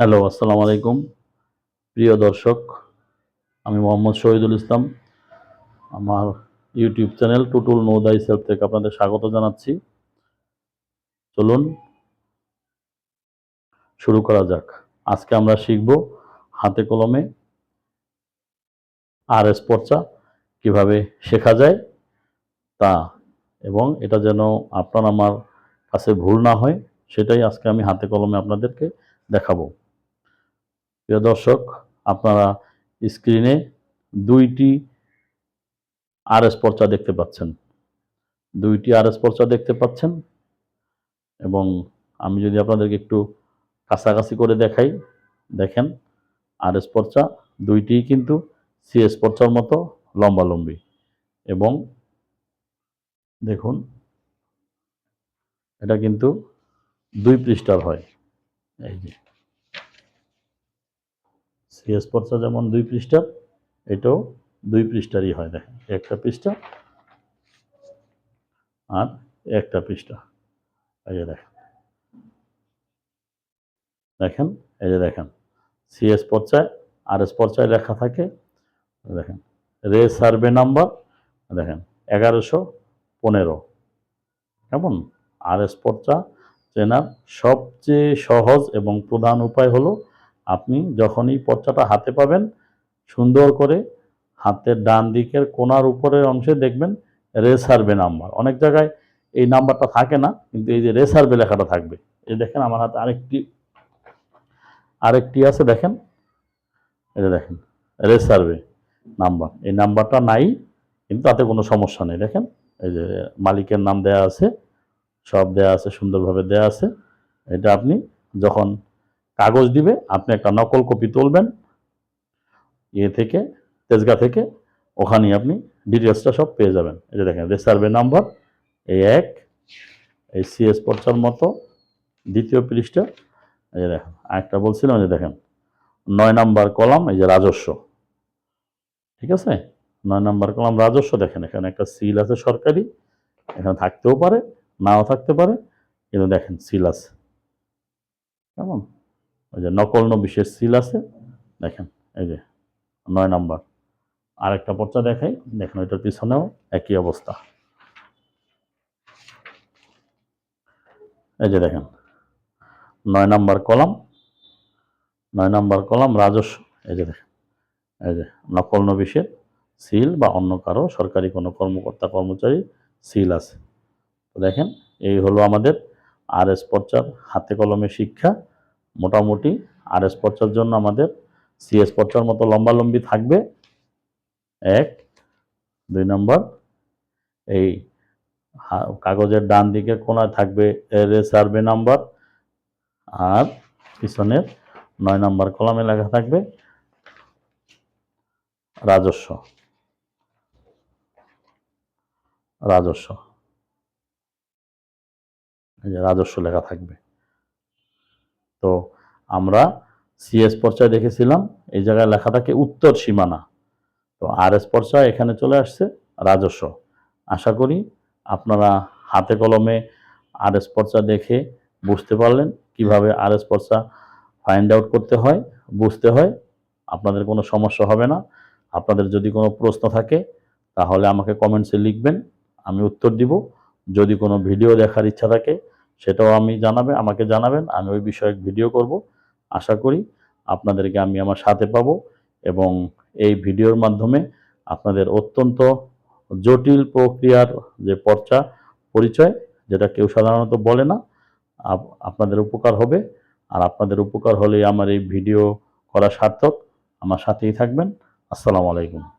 Hello, আসসালামু আলাইকুম। প্রিয় দর্শক, আমি মোহাম্মদ শহীদুল ইসলাম। আমার ইউটিউব চ্যানেল টুটুল নৌদাই সেলফ থেকে আপনাদের স্বাগত জানাচ্ছি। চলুন, শুরু করা যাক। আজকে আমরা শিখব হাতে কলমে আর এস পর্চা কীভাবে শেখা যায় তা এবং এটা যেন আপনার আমার কাছে ভুল না হয়, সেটাই আজকে আমি হাতে কলমে আপনাদেরকে দেখাবো। প্রিয় দর্শক, আপনারা স্ক্রিনে দুইটি আর এস পর্চা দেখতে পাচ্ছেন। দুইটি আর এস পর্চা দেখতে পাচ্ছেন এবং আমি যদি আপনাদেরকে একটু কাছাকাছি করে দেখাই, দেখেন আর এস পর্চা দুইটিই কিন্তু সিএস পর্চার মতো লম্বালম্বি এবং দেখুন, এটা কিন্তু দুই পৃষ্ঠার হয়। এই যে সিএস পর্চা যেমন দুই পৃষ্ঠার এটাও দুই পৃষ্ঠারই হয় দেখেন, একটা পৃষ্ঠা আর একটা পৃষ্ঠা। এই যে দেখেন। দেখেন, এই যে দেখেন সিএস পর্চায় আর এস পর্চায় লেখা থাকে, দেখেন, রে সার্ভে নাম্বার, দেখেন, এগারোশো পনেরো। কেমন? আর এস পর্চা চেনার সবচেয়ে সহজ এবং প্রধান উপায় হলো আপনি যখনই পর্চাটা হাতে পাবেন, সুন্দর করে হাতের ডান দিকের কোনার উপরের অংশে দেখবেন রেসার্ভে নাম্বার। অনেক জায়গায় এই নাম্বারটা থাকে না, কিন্তু এই যে রেসার্ভে লেখাটা থাকবে। এই দেখেন আমার হাতে আরেকটি আরেকটি আছে, দেখেন। যে দেখেন রেসার্ভে নাম্বার। এই নাম্বারটা নাই, কিন্তু তাতে কোনো সমস্যা নেই। দেখেন, এই যে মালিকের নাম দেয়া আছে, সব দেয়া আছে, সুন্দরভাবে দেয়া আছে। এটা আপনি যখন কাগজ দিবে, আপনি একটা নকল কপি তুলবেন ইয়ে থেকে, তেজগা থেকে ওখানে আপনি ডিটেলসটা সব পেয়ে যাবেন। এই যে দেখেন রেসার্ভে নাম্বার এই এক, এই সিএস পর্চার মতো, দ্বিতীয় পৃষ্ঠা, এই যে দেখেন, আরেকটা বলছিলাম যে দেখেন, নয় নাম্বার কলাম, এই যে রাজস্ব, ঠিক আছে? নয় নাম্বার কলাম রাজস্ব, দেখেন, এখানে একটা সিল আছে সরকারি, এখানে থাকতেও পারে, নাও থাকতে পারে, কিন্তু দেখেন সিল আছে। কেমন? ওই যে নকল বিশেষ সিল আছে, দেখেন, এই যে নয় নাম্বার। আরেকটা পর্চা দেখাই, দেখেন ওইটার পিছনেও একই অবস্থা। এই যে দেখেন, নয় নাম্বার কলাম, নয় নাম্বার কলাম রাজস্ব, এই যে দেখেন, এই যে নকল নবিশের সিল বা অন্য কারও সরকারি কোনো কর্মকর্তা কর্মচারী সিল আছে। দেখেন, এই হলো আমাদের আর এস পর্চার হাতে কলমে শিক্ষা মোটামুটি আর এস পর্চার জন্য আমাদের সিএস পর্চার মতো লম্বালম্বি থাকবে। এক, দুই নম্বর, এই কাগজের ডান দিকে কোনায় থাকবে রে সার্ভে নাম্বার আর পিছনের নয় নাম্বার কলামে লেখা থাকবে রাজস্ব। রাজস্ব। এই যে রাজস্ব লেখা থাকবে। তো আমরা সিএস পর্চায় দেখেছিলাম, এই জায়গায় লেখা থাকে উত্তর সীমানা। তো আর এস পর্চা এখানে চলে আসছে রাজস্ব। আশা করি আপনারা হাতে কলমে আর এস পর্চা দেখে বুঝতে পারলেন কীভাবে আর এস পর্চা ফাইন্ড আউট করতে হয়, বুঝতে হয়। আপনাদের কোনো সমস্যা হবে না। আপনাদের যদি কোনো প্রশ্ন থাকে, তাহলে আমাকে কমেন্টসে লিখবেন, আমি উত্তর দিব। যদি কোনো ভিডিও দেখার ইচ্ছা থাকে সেটাও আমি জানাবে, আমাকে জানাবেন, আমি ওই বিষয়ে ভিডিও করব। আশা করি আপনাদেরকে আমি আমার সাথে পাবো এবং এই ভিডিওর মাধ্যমে আপনাদের অত্যন্ত জটিল প্রক্রিয়ার যে পর্চা পরিচয়, যেটা কেউ সাধারণত বলে না, আপ- আপনাদের উপকার হবে। আর আপনাদের উপকার হলেই আমার এই ভিডিও করা সার্থক। আমার সাথেই থাকবেন। আসসালামু আলাইকুম।